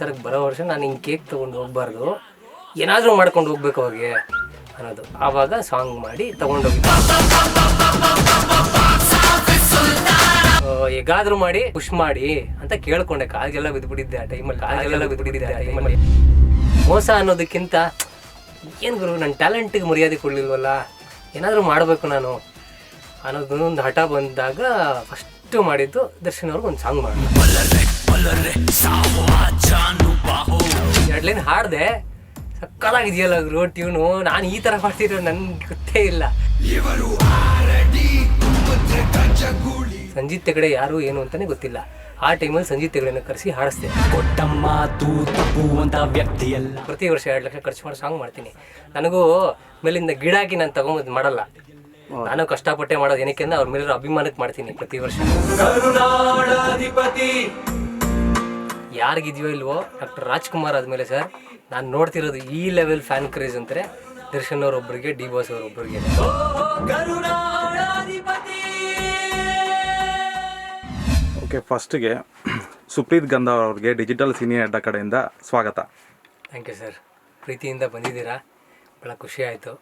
ಸರ್ಗೆ ಬರೋ ವರ್ಷ ನಾನು ಹಿಂಗೆ ಕೇಕ್ ತೊಗೊಂಡು ಹೋಗ್ಬಾರ್ದು. ಏನಾದರೂ ಮಾಡ್ಕೊಂಡು ಹೋಗ್ಬೇಕು ಅವ್ರಿಗೆ ಅನ್ನೋದು. ಆವಾಗ ಸಾಂಗ್ ಮಾಡಿ ತೊಗೊಂಡೋಗಿದ್ದೆ ಹೇಗಾದ್ರೂ ಮಾಡಿ ಖುಷ್ ಮಾಡಿ ಅಂತ ಕೇಳ್ಕೊಂಡೆ. ಕಾಲ್ಗೆಲ್ಲ ಬಿದ್ದುಬಿಟ್ಟಿದ್ದೆ ಆ ಟೈಮಲ್ಲಿ ಕಾಲ್ಗೆಲ್ಲ ಬಿದ್ದುಬಿಟ್ಟಿದ್ದೆ ಆ ಟೈಮಲ್ಲಿ ಮೋಸ ಅನ್ನೋದಕ್ಕಿಂತ, ಏನು ಗುರು ನನ್ನ ಟ್ಯಾಲೆಂಟಿಗೆ ಮರ್ಯಾದೆ ಕೊಡಲಿಲ್ವಲ್ಲ? ಏನಾದರೂ ಮಾಡಬೇಕು ನಾನು ಅನ್ನೋದು ಒಂದು ಹಠ ಬಂದಾಗ ಫಸ್ಟು ಮಾಡಿದ್ದು ದರ್ಶನ್ ಅವ್ರಿಗೆ ಒಂದು ಸಾಂಗ್ ಮಾಡಿ. ಹಾಡಿದೆ ಸಕ್ಕದಾಗಿದೆಯಲ್ಲ ಗುರು ಟ್ಯೂನು ನಾನು ಈ ಥರ ಮಾಡ್ತಿರೋ ನನ್ಗೆ ಗೊತ್ತೇ ಇಲ್ಲ. ಸಂಜೀತ್ ತೆಗಡೆ ಯಾರು ಏನು ಅಂತಾನೆ ಗೊತ್ತಿಲ್ಲ. ಆ ಟೈಮಲ್ಲಿ ಸಂಜೀತ್ ತೆಗಡೆನ ಕರೆಸಿ ಹಾಡಿಸ್ದೆ ಪ್ರತಿ ವರ್ಷ ಎರಡು ಲಕ್ಷ ಖರ್ಚು ಮಾಡಿ ಸಾಂಗ್ ಮಾಡ್ತೀನಿ. ನನಗೂ ಮೇಲಿಂದ ಗಿಡ ಹಾಕಿ ನಾನು ತಗೊಂಬಂದು ಮಾಡಲ್ಲ. ನಾನು ಕಷ್ಟಪಟ್ಟೆ ಮಾಡೋದು ಏನಕ್ಕೆ ಅಂದ್ರೆ ಅವ್ರ ಮೇಲೆ ಅಭಿಮಾನಕ್ಕೆ ಮಾಡ್ತೀನಿ ಪ್ರತಿ ವರ್ಷ. ಯಾರಿಗಿದೆಯೋ ಇಲ್ವೋ ಡಾಕ್ಟರ್ ರಾಜ್ಕುಮಾರ್ ಆದಮೇಲೆ ಸರ್ ನಾನು ನೋಡ್ತಿರೋದು ಈ ಲೆವೆಲ್ ಫ್ಯಾನ್ ಕ್ರೇಜ್ ಅಂತಾರೆ ದರ್ಶನ್ ಅವರೊಬ್ಬರಿಗೆ ಡಿ ಬಾಸ್ ಅವರೊಬ್ಬರಿಗೆ ಓಕೆ ಫಸ್ಟಿಗೆ ಸುಪ್ರೀತ್ ಗಂಧ ಅವ್ರಿಗೆ ಡಿಜಿಟಲ್ ಸಿನಿ ಅಡ್ಡ ಕಡೆಯಿಂದ ಸ್ವಾಗತ. ಥ್ಯಾಂಕ್ ಯು ಸರ್ ಪ್ರೀತಿಯಿಂದ ಬಂದಿದ್ದೀರಾ? ಭಾಳ ಖುಷಿ ಆಯಿತು.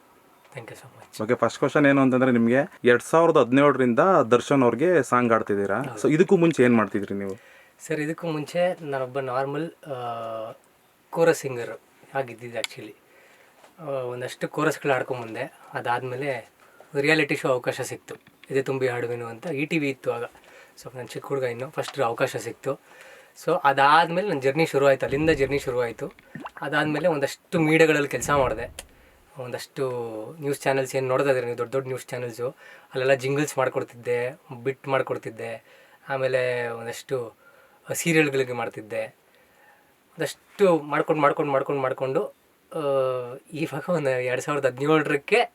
Thank you so much okay first question ಏನು ಅಂತಂದ್ರೆ ನಿಮಗೆ ಎರಡು ಸಾವಿರದ ಹದಿನೇಳರಿಂದ ದರ್ಶನ್ ಅವ್ರಿಗೆ ಸಾಂಗ್ ಆಡ್ತಿದ್ದೀರಾ ಸೊ ಇದಕ್ಕೂ ಮುಂಚೆ ಏನು ಮಾಡ್ತಿದ್ರಿ ನೀವು? ಸರ್, ಇದಕ್ಕೂ ಮುಂಚೆ ನಾನೊಬ್ಬ ನಾರ್ಮಲ್ ಕೋರಸ್ ಸಿಂಗರು ಆಗಿದ್ದಿದ್ದು ಆ್ಯಕ್ಚುಲಿ ಒಂದಷ್ಟು ಕೋರಸ್ಗಳು ಹಾಡ್ಕೊಂಬಂದೆ ಅದಾದಮೇಲೆ ರಿಯಾಲಿಟಿ ಶೋ ಅವಕಾಶ ಸಿಕ್ತು. ಇದೇ ತುಂಬಿ ಹಾಡುವೆನು ಅಂತ ಇ ಟಿ ವಿ ಇತ್ತು ಆಗ ಸೊ ನನ್ನ ಚಿಕ್ಕ ಹುಡುಗ ಇನ್ನು ಫಸ್ಟ್ ಅವಕಾಶ ಸಿಕ್ತು. ಸೊ ಅದಾದಮೇಲೆ ನನ್ನ ಜರ್ನಿ ಶುರು ಆಯಿತು. ಅಲ್ಲಿಂದ ಜರ್ನಿ ಶುರು ಆಯಿತು. ಅದಾದಮೇಲೆ ಒಂದಷ್ಟು ಮೀಡಿಯಾಗಳಲ್ಲಿ ಕೆಲಸ ಮಾಡಿದೆ. ಒಂದಷ್ಟು ನ್ಯೂಸ್ ಚಾನೆಲ್ಸ್ ಏನು ನೋಡ್ತಾ ನೀವು? ದೊಡ್ಡ ದೊಡ್ಡ ನ್ಯೂಸ್ ಚಾನಲ್ಸು ಅಲ್ಲೆಲ್ಲ ಜಿಂಗಲ್ಸ್ ಮಾಡಿಕೊಡ್ತಿದ್ದೆ ಬಿಟ್ ಮಾಡಿಕೊಡ್ತಿದ್ದೆ. ಆಮೇಲೆ ಒಂದಷ್ಟು ಸೀರಿಯಲ್ಗಳಿಗೆ ಮಾಡ್ತಿದ್ದೆ. ಒಂದಷ್ಟು ಮಾಡ್ಕೊಂಡು ಮಾಡ್ಕೊಂಡು ಮಾಡ್ಕೊಂಡು ಮಾಡಿಕೊಂಡು ಇವಾಗ ಒಂದು ಎರಡು ಸಾವಿರದ ಹದಿನೇಳರಕ್ಕೆ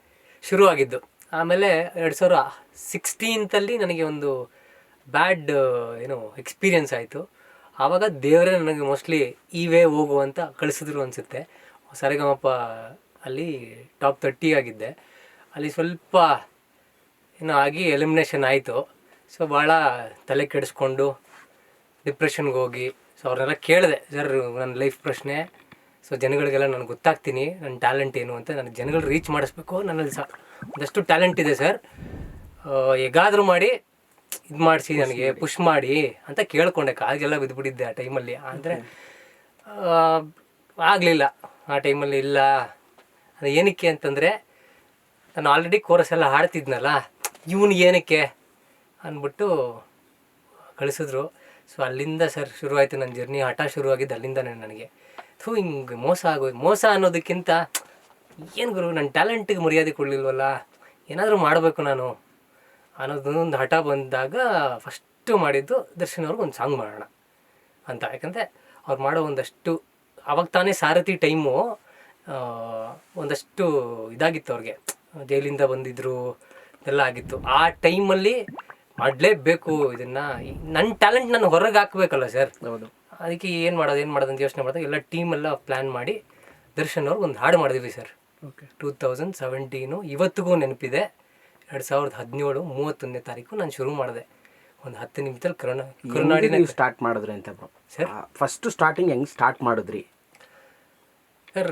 ಶುರುವಾಗಿದ್ದು. ಆಮೇಲೆ ಎರಡು ಸಾವಿರ ಸಿಕ್ಸ್ಟೀನ್ತಲ್ಲಿ ನನಗೆ ಒಂದು ಬ್ಯಾಡ್, ಏನು ಎಕ್ಸ್ಪೀರಿಯೆನ್ಸ್ ಆಯಿತು. ಆವಾಗ ದೇವರೇ ನನಗೆ ಮೋಸ್ಟ್ಲಿ ಈ ವೇ ಹೋಗು ಅಂತ ಕಳಿಸಿದ್ರು ಅನಿಸುತ್ತೆ. ಸರಿಗಮಪ್ಪ ಅಲ್ಲಿ ಟಾಪ್ ತರ್ಟಿ ಆಗಿದ್ದೆ. ಅಲ್ಲಿ ಸ್ವಲ್ಪ, ಏನೋ, ಆಗಿ ಎಲಿಮಿನೇಷನ್ ಆಯಿತು. ಸೊ ಭಾಳ ತಲೆ ಕೆಡಿಸ್ಕೊಂಡು ಡಿಪ್ರೆಷನ್ಗೆ ಹೋಗಿ. ಸೊ ಅವ್ರನ್ನೆಲ್ಲ ಕೇಳಿದೆ ಸರ್ ನನ್ನ ಲೈಫ್ ಪ್ರಶ್ನೆ. ಸೊ ಜನಗಳಿಗೆಲ್ಲ ನನಗೆ ಗೊತ್ತಾಗ್ತೀನಿ. ನನ್ನ ಟ್ಯಾಲೆಂಟ್ ಏನು ಅಂತ ನಾನು ಜನಗಳು ರೀಚ್ ಮಾಡಿಸ್ಬೇಕು ನನ್ನಲ್ಲಿ ಸಹ. ಒಂದಷ್ಟು ಟ್ಯಾಲೆಂಟ್ ಇದೆ ಸರ್. ಹೇಗಾದರೂ ಮಾಡಿ ಇದು ಮಾಡಿಸಿ ನನಗೆ ಪುಷ್ ಮಾಡಿ ಅಂತ ಕೇಳ್ಕೊಂಡೆ. ಕಾಲ್ಗೆಲ್ಲ ಬಿದ್ದುಬಿಟ್ಟಿದ್ದೆ ಆ ಟೈಮಲ್ಲಿ ಅಂದರೆ ಆಗಲಿಲ್ಲ. ಆ ಟೈಮಲ್ಲಿ ಇಲ್ಲ. ಅದು ಏನಕ್ಕೆ ಅಂತಂದರೆ ನಾನು ಆಲ್ರೆಡಿ ಕೋರಸ್ ಎಲ್ಲ ಹಾಡ್ತಿದ್ನಲ್ಲ ಇವನು ಏನಕ್ಕೆ? ಅಂದ್ಬಿಟ್ಟು ಕಳಿಸಿದ್ರು. ಸೊ ಅಲ್ಲಿಂದ ಸರ್ ಶುರುವಾಯಿತು ನನ್ನ ಜರ್ನಿ. ಹಠ ಶುರುವಾಗಿದ್ದು ಅಲ್ಲಿಂದನೇ ನನಗೆ. ಥೂ, ಹಿಂಗೆ ಮೋಸ ಆಗೋದು ಮೋಸ ಅನ್ನೋದಕ್ಕಿಂತ ಏನು ಗುರು ನನ್ನ ಟ್ಯಾಲೆಂಟಿಗೆ ಮರ್ಯಾದೆ ಕೊಡಲಿಲ್ವಲ್ಲ? ಏನಾದರೂ ಮಾಡಬೇಕು ನಾನು. ಅನ್ನೋದೊಂದು ಹಠ ಬಂದಾಗ ಫಸ್ಟು ಮಾಡಿದ್ದು ದರ್ಶನ್ ಅವ್ರಿಗೆ ಒಂದು ಸಾಂಗ್ ಮಾಡೋಣ ಅಂತ. ಯಾಕಂದರೆ ಅವ್ರು ಮಾಡೋ ಒಂದಷ್ಟು ಅವಾಗ ತಾನೇ ಸಾರಥಿ ಟೈಮು ಒಂದಷ್ಟು ಇದಾಗಿತ್ತು ಅವ್ರಿಗೆ. ಜೈಲಿಂದ ಬಂದಿದ್ದರು ಎಲ್ಲ ಆಗಿತ್ತು. ಆ ಟೈಮಲ್ಲಿ ಮಾಡಲೇಬೇಕು ಇದನ್ನ. ನನ್ನ ಟ್ಯಾಲೆಂಟ್ ನಾನು ಹೊರಗೆ ಹಾಕಬೇಕಲ್ಲ ಸರ್ ಹೌದು. ಅದಕ್ಕೆ ಏನು ಮಾಡೋದು ಏನು ಮಾಡೋದು ಅಂತ ಯೋಚನೆ ಮಾಡಿದಾಗ ಎಲ್ಲ ಟೀಮೆಲ್ಲ ಪ್ಲ್ಯಾನ್ ಮಾಡಿ ದರ್ಶನ್ ಅವ್ರಿಗೆ ಒಂದು ಹಾಡು ಮಾಡಿದ್ವಿ sir okay two thousand seventeen ಇವತ್ತಿಗೂ ನೆನಪಿದೆ. ಎರಡು ಸಾವಿರದ ಹದಿನೇಳು ಮೂವತ್ತೊಂದನೇ ತಾರೀಕು ನಾನು ಶುರು ಮಾಡಿದೆ. ಒಂದು ಹತ್ತು ನಿಮಿಷದಲ್ಲಿ ಕರುಣ ಕರುನಾಡಿನ ನೀವು ಸ್ಟಾರ್ಟ್ ಮಾಡಿದ್ರಿ ಅಂತ ಸರ್? ಫಸ್ಟ್ ಸ್ಟಾರ್ಟಿಂಗ್ ಹೆಂಗೆ ಸ್ಟಾರ್ಟ್ ಮಾಡಿದ್ರಿ? ಸರ್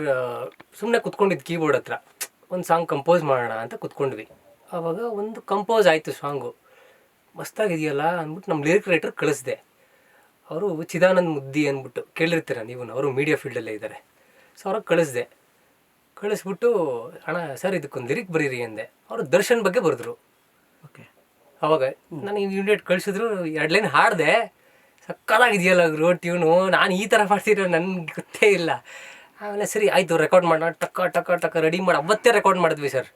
ಸುಮ್ಮನೆ ಕುತ್ಕೊಂಡಿದ್ದು ಕೀಬೋರ್ಡ್ ಹತ್ರ. ಒಂದು ಸಾಂಗ್ ಕಂಪೋಸ್ ಮಾಡೋಣ ಅಂತ ಕುತ್ಕೊಂಡ್ವಿ. ಆವಾಗ ಒಂದು ಕಂಪೋಸ್ ಆಯಿತು ಸಾಂಗು ಮಸ್ತಾಗಿದೆಯಲ್ಲ ಅಂದ್ಬಿಟ್ಟು ನಮ್ಮ ಲಿರಿಕ್ ರೈಟರ್ ಕಳಿಸ್ದೆ. ಅವರು ಚಿದಾನಂದ್ ಮುದ್ದಿ ಅಂದ್ಬಿಟ್ಟು ಕೇಳಿರ್ತೀರ ನೀವು ಅವರು ಮೀಡಿಯಾ ಫೀಲ್ಡಲ್ಲೇ ಇದ್ದಾರೆ. ಸೊ ಅವ್ರಿಗೆ ಕಳಿಸ್ದೆ. ಕಳಿಸ್ಬಿಟ್ಟು ಅಣ್ಣ ಸರ್ ಇದಕ್ಕೊಂದು ಲಿರಿಕ್ ಬರೀರಿ ಅಂದೆ. ಅವರು ದರ್ಶನ್ ಬಗ್ಗೆ ಬರೆದ್ರು. ಓಕೆ ಅವಾಗ ನನಗೆ ಯೂನಿಟ್ ಕಳಿಸಿದ್ರು ಎರಡು ಲೈನ್ ಹಾಡಿದೆ. ಸಕ್ಕತ್ತಾಗಿದೆಯಲ್ಲ ಗುರು ಟ್ಯೂನು ನಾನು ಈ ಥರ ಮಾಡ್ತಿರೋ ನನಗೆ ಗೊತ್ತೇ ಇಲ್ಲ. ಆಮೇಲೆ ಸರಿ ಆಯಿತು ರೆಕಾರ್ಡ್ ಮಾಡೋಣ. ಟಕ್ಕ ಟಕ್ಕ ಟಕ್ಕ ರೆಡಿ ಮಾಡಿ. ಅವತ್ತೇ ರೆಕಾರ್ಡ್ ಮಾಡಿದ್ವಿ ಸರ್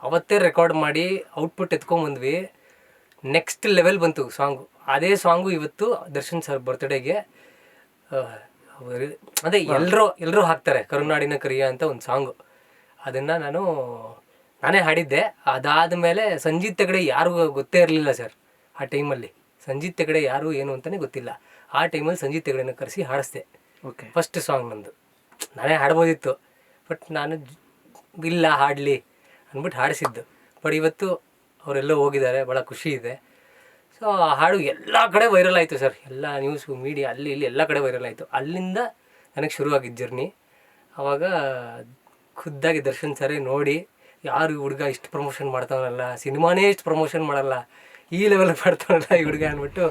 ಅವತ್ತೇ ರೆಕಾರ್ಡ್ ಮಾಡಿ ಔಟ್ಪುಟ್ ಎತ್ಕೊಂಬಂದ್ವಿ. ನೆಕ್ಸ್ಟ್ ಲೆವೆಲ್ ಬಂತು ಸಾಂಗು ಅದೇ ಸಾಂಗು ಇವತ್ತು ದರ್ಶನ್ ಸರ್ ಬರ್ತ್ಡೇಗೆ ಅದೇ ಎಲ್ಲರೂ ಎಲ್ಲರೂ ಹಾಕ್ತಾರೆ ಕರುನಾಡಿನ ಕರಿಯ ಅಂತ ಒಂದು ಸಾಂಗು ಅದನ್ನು ನಾನು ನಾನೇ ಹಾಡಿದ್ದೆ. ಅದಾದ ಮೇಲೆ ಸಂಜೀತ್ ತೆಗಡೆ ಯಾರಿಗೂ ಗೊತ್ತೇ ಇರಲಿಲ್ಲ ಸರ್ ಆ ಟೈಮಲ್ಲಿ ಸಂಜೀತ್ ತೆಗಡೆ ಯಾರು ಏನು ಅಂತಲೇ ಗೊತ್ತಿಲ್ಲ. ಆ ಟೈಮಲ್ಲಿ ಸಂಜೀತ್ ತೆಗಡೆನ ಕರೆಸಿ ಹಾಡಿಸ್ದೆ. ಓಕೆ ಫಸ್ಟ್ ಸಾಂಗ್ ನಂದು. ನಾನೇ ಹಾಡ್ಬೋದಿತ್ತು. ಬಟ್ ನಾನು ಇಲ್ಲ ಹಾಡಲಿ ಅಂದ್ಬಿಟ್ಟು ಹಾಡಿಸಿದ್ದು. ಬಟ್ ಇವತ್ತು ಅವರೆಲ್ಲೋ ಹೋಗಿದ್ದಾರೆ ಭಾಳ ಖುಷಿ ಇದೆ. ಸೊ ಆ ಹಾಡು ಎಲ್ಲ ಕಡೆ ವೈರಲ್ ಆಯಿತು ಸರ್ ಎಲ್ಲ ನ್ಯೂಸು ಮೀಡಿಯಾ ಅಲ್ಲಿ ಇಲ್ಲಿ ಎಲ್ಲ ಕಡೆ ವೈರಲ್ ಆಯಿತು. ಅಲ್ಲಿಂದ ನನಗೆ ಶುರುವಾಗಿದ್ದು ಜರ್ನಿ ಆವಾಗ ಖುದ್ದಾಗಿ ದರ್ಶನ್ ಸರೇ ನೋಡಿ ಯಾರು ಈ ಹುಡುಗ ಇಷ್ಟು ಪ್ರಮೋಷನ್ ಮಾಡ್ತಾವನಲ್ಲ ಸಿನಿಮಾನೇ ಇಷ್ಟು ಪ್ರಮೋಷನ್ ಮಾಡಲ್ಲ ಈ ಲೆವೆಲ್ ಮಾಡ್ತಾವಲ್ಲ ಈ ಹುಡುಗ ಅಂದ್ಬಿಟ್ಟು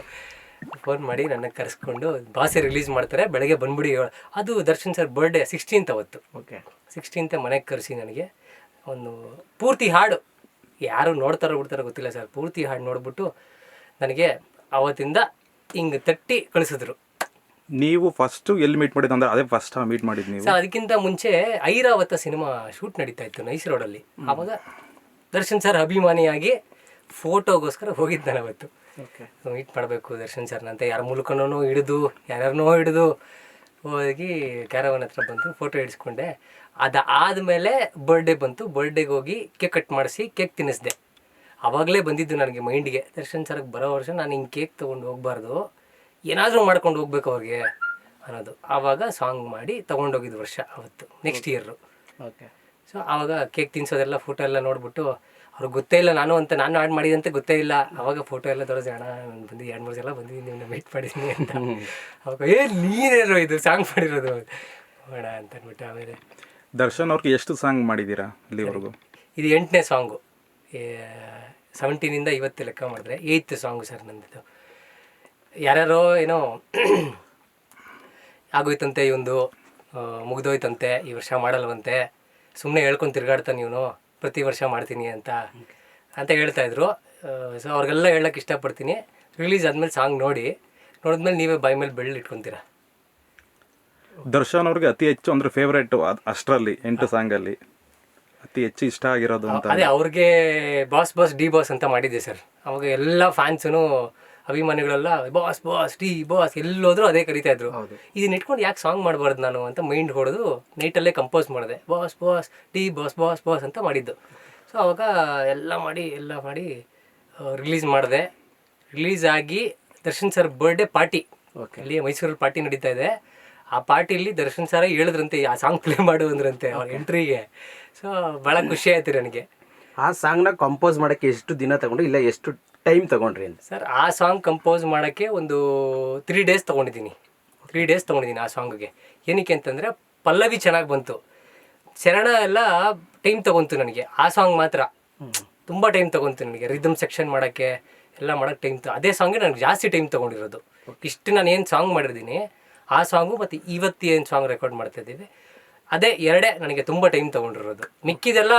ಫೋನ್ ಮಾಡಿ ನನ್ನ ಕರೆಸ್ಕೊಂಡು ಭಾಷೆ ರಿಲೀಸ್ ಮಾಡ್ತಾರೆ. ಬೆಳಗ್ಗೆ ಬಂದ್ಬಿಡಿ. ಅದು ದರ್ಶನ್ ಸರ್ ಬರ್ಡೇ ಸಿಕ್ಸ್ಟೀನ್ತ್ ಅವತ್ತು. ಓಕೆ ಸಿಕ್ಸ್ಟೀನ್ತೆ ಮನೆಗೆ ಕರೆಸಿ ನನಗೆ ಒಂದು ಪೂರ್ತಿ ಹಾಡು. ಯಾರು ನೋಡ್ತಾರೋ ಬಿಡ್ತಾರೋ ಗೊತ್ತಿಲ್ಲ ಸರ್. ಪೂರ್ತಿ ಹಾಡು ನೋಡ್ಬಿಟ್ಟು ನನಗೆ ಅವತ್ತಿಂದ ಹಿಂಗೆ ತಟ್ಟಿ ಕಳಿಸಿದ್ರು. ನೀವು ಫಸ್ಟು ಎಲ್ಲಿ ಮೀಟ್ ಮಾಡಿದ್ದು ಅಂದ್ರೆ ಅದೇ ಫಸ್ಟ್ ಮೀಟ್ ಮಾಡಿದ್ದು ನೀವು? ಸರ್ ಅದಕ್ಕಿಂತ ಮುಂಚೆ ಐರಾವತ ಸಿನಿಮಾ ಶೂಟ್ ನಡೀತಾ ಇತ್ತು ನೈಸ್ ರೋಡಲ್ಲಿ. ಆವಾಗ ದರ್ಶನ್ ಸರ್ ಅಭಿಮಾನಿಯಾಗಿ ಫೋಟೋಗೋಸ್ಕರ ಹೋಗಿದ್ದು ನಾನು ಅವತ್ತು ಮೀಟ್ ಮಾಡಬೇಕು ದರ್ಶನ್ ಸರ್ನಂತ ಯಾರ ಮೂಲಕನೂ ಹಿಡಿದು ಯಾರ್ಯಾರನೋ ಹಿಡಿದು ಹೋಗಿ ಕ್ಯಾರವನ್ ಹತ್ರ ಬಂದು ಫೋಟೋ ಹಿಡಿಸ್ಕೊಂಡೆ. ಅದಾದಮೇಲೆ ಬರ್ಡೇ ಬಂತು. ಬರ್ಡೇಗೆ ಹೋಗಿ ಕೇಕ್ ಕಟ್ ಮಾಡಿಸಿ ಕೇಕ್ ತಿನ್ನಿಸ್ದೆ. ಆವಾಗಲೇ ಬಂದಿದ್ದು ನನಗೆ ಮೈಂಡಿಗೆ ದರ್ಶನ್ ಸರ್ಗೆ ಬರೋ ವರ್ಷ ನಾನು ಹಿಂಗೆ ಕೇಕ್ ತೊಗೊಂಡು ಹೋಗಬಾರ್ದು. ಏನಾದರೂ ಮಾಡ್ಕೊಂಡು ಹೋಗ್ಬೇಕು ಅವ್ರಿಗೆ ಅನ್ನೋದು. ಆವಾಗ ಸಾಂಗ್ ಮಾಡಿ ತೊಗೊಂಡೋಗಿದ್ದು ವರ್ಷ ಅವತ್ತು ನೆಕ್ಸ್ಟ್ ಇಯರು ಓಕೆ ಸೊ ಆವಾಗ ಕೇಕ್ ತಿನ್ಸೋದೆಲ್ಲ ಫೋಟೋ ಎಲ್ಲ ನೋಡ್ಬಿಟ್ಟು ಅವ್ರಿಗೆ ಗೊತ್ತೇ ಇಲ್ಲ ನಾನು ಅಂತ ನಾನು ಆಡ್ ಮಾಡಿದಂತೆ ಗೊತ್ತೇ ಇಲ್ಲ. ಆವಾಗ ಫೋಟೋ ಎಲ್ಲ ತೋರಿಸಿ ಅಣ್ಣ ನಾನು ಬಂದು ಎರಡು ಮೂರು ಸಲ ಬಂದಿದ್ದೀನಿ ನಿಮ್ಮನ್ನ ಮೀಟ್ ಮಾಡಿದ್ದೀನಿ ಅಂತ. ಅವಾಗ ಏ ನೀನೇನು ಇದು ಸಾಂಗ್ ಮಾಡಿರೋದು. ಅಣ್ಣ ಅಂತ ಅಂದ್ಬಿಟ್ಟು ಆಮೇಲೆ ದರ್ಶನ್ ಅವ್ರಿಗೆ ಎಷ್ಟು ಸಾಂಗ್ ಮಾಡಿದ್ದೀರಾ ಇಲ್ಲಿವರೆಗೂ ಇದು ಎಂಟನೇ ಸಾಂಗು. ಸೆವೆಂಟೀನಿಂದ ಇವತ್ತು ಲೆಕ್ಕ ಮಾಡಿದ್ರೆ ಏಯ್ತ್ ಸಾಂಗು ಸರ್ ನಂದಿದ್ದು. ಯಾರ್ಯಾರೋ ಏನೋ ಆಗೋಯ್ತಂತೆ ಇವೊಂದು ಮುಗಿದೋಯ್ತಂತೆ ಈ ವರ್ಷ ಮಾಡಲ್ವಂತೆ ಸುಮ್ಮನೆ ಹೇಳ್ಕೊಂಡು ತಿರ್ಗಾಡ್ತಾನೆ ಇವನು ಪ್ರತಿ ವರ್ಷ ಮಾಡ್ತೀನಿ ಅಂತ ಅಂತ ಹೇಳ್ತಾ ಇದ್ರು. ಸೊ ಅವ್ರಿಗೆಲ್ಲ ಹೇಳಕ್ಕೆ ಇಷ್ಟಪಡ್ತೀನಿ. ರಿಲೀಸ್ ಆದಮೇಲೆ ಸಾಂಗ್ ನೋಡಿ ನೋಡಿದ್ಮೇಲೆ ನೀವೇ ಬಾಯಿ ಮೇಲೆ ಬೆಳ್ಳಿ ಇಟ್ಕೊತೀರಾ ದರ್ಶನ್ ಅವ್ರಿಗೆ ಅತಿ ಹೆಚ್ಚು ಅಂದ್ರೆ ಫೇವ್ರೇಟ್ ಅಷ್ಟರಲ್ಲಿ ಎಂಟು ಸಾಂಗಲ್ಲಿ. ಅತಿ ಹೆಚ್ಚು ಇಷ್ಟ ಆಗಿರೋದು ಅಂತ. ಅದೇ ಅವ್ರಿಗೆ ಬಾಸ್ ಬಾಸ್ ಡಿ ಬಾಸ್ ಅಂತ ಮಾಡಿದ್ದೆ ಸರ್ ಅವಾಗ ಎಲ್ಲ ಫ್ಯಾನ್ಸನು ಅಭಿಮಾನಿಗಳೆಲ್ಲ ಬಾಸ್ ಬಾಸ್ ಡಿ ಬಾಸ್ ಎಲ್ಲೋದ್ರು ಅದೇ ಕರಿತಾ ಇದ್ರು. ಇದನ್ನ ಇಟ್ಕೊಂಡು ಯಾಕೆ ಸಾಂಗ್ ಮಾಡಬಾರ್ದು ನಾನು ಅಂತ ಮೈಂಡ್ ಹೊಡೆದು ನೈಟಲ್ಲೇ ಕಂಪೋಸ್ ಮಾಡಿದೆ. Boss boss D boss boss boss ಅಂತ ಮಾಡಿದ್ದು. ಸೊ ಅವಾಗ ಎಲ್ಲ ಮಾಡಿ ಎಲ್ಲ ಮಾಡಿ ರಿಲೀಸ್ ಮಾಡಿದೆ. ರಿಲೀಸ್ ಆಗಿ Darshan sir birthday party okay ಇಲ್ಲಿ ಮೈಸೂರಲ್ಲಿ ಪಾರ್ಟಿ ನಡೀತಾ ಇದೆ. ಆ ಪಾರ್ಟಿಲಿ ದರ್ಶನ್ ಸರ ಹೇಳಿದ್ರಂತೆ ಆ ಸಾಂಗ್ ಪ್ಲೇ ಮಾಡು ಅಂದ್ರಂತೆ ಅವ್ರ ಎಂಟ್ರಿಗೆ ಸೊ ಭಾಳ ಖುಷಿ ಆಯ್ತು ನನಗೆ. ಆ ಸಾಂಗ್ನ ಕಂಪೋಸ್ ಮಾಡೋಕ್ಕೆ ಎಷ್ಟು ದಿನ ತಗೊಂಡು ಇಲ್ಲ ಎಷ್ಟು ಟೈಮ್ ತಗೊಂಡ್ರಿ ಅಂತ? ಸರ್ ಆ ಸಾಂಗ್ ಕಂಪೋಸ್ ಮಾಡೋಕ್ಕೆ ಒಂದು ತ್ರೀ ಡೇಸ್ ತೊಗೊಂಡಿದ್ದೀನಿ. ತ್ರೀ ಡೇಸ್ ತೊಗೊಂಡಿದ್ದೀನಿ ಆ ಸಾಂಗ್ಗೆ ಏನಕ್ಕೆ ಅಂತಂದರೆ ಪಲ್ಲವಿ ಚೆನ್ನಾಗಿ ಬಂತು. ಚರಣ ಎಲ್ಲ ಟೈಮ್ ತೊಗೊಂತು ನನಗೆ. ಆ ಸಾಂಗ್ ಮಾತ್ರ. ತುಂಬ ಟೈಮ್ ತೊಗೊಂತು ನನಗೆ. ರಿದಮ್ ಸೆಕ್ಷನ್ ಮಾಡೋಕ್ಕೆ ಎಲ್ಲ ಮಾಡೋಕ್ಕೆ ಟೈಮ್ ಅದೇ ಸಾಂಗೇ ನನಗೆ ಜಾಸ್ತಿ ಟೈಮ್ ತೊಗೊಂಡಿರೋದು. ಇಷ್ಟು ನಾನು ಏನು ಸಾಂಗ್ ಮಾಡಿರ್ತೀನಿ ಆ ಸಾಂಗು ಮತ್ತು ಇವತ್ತು ಏನು ಸಾಂಗ್ ರೆಕಾರ್ಡ್ ಮಾಡ್ತಾ ಇದ್ದೀವಿ. ಅದೇ ಎರಡೇ ನನಗೆ ತುಂಬ ಟೈಮ್ ತೊಗೊಂಡಿರೋದು. ಮಿಕ್ಕಿದೆಲ್ಲ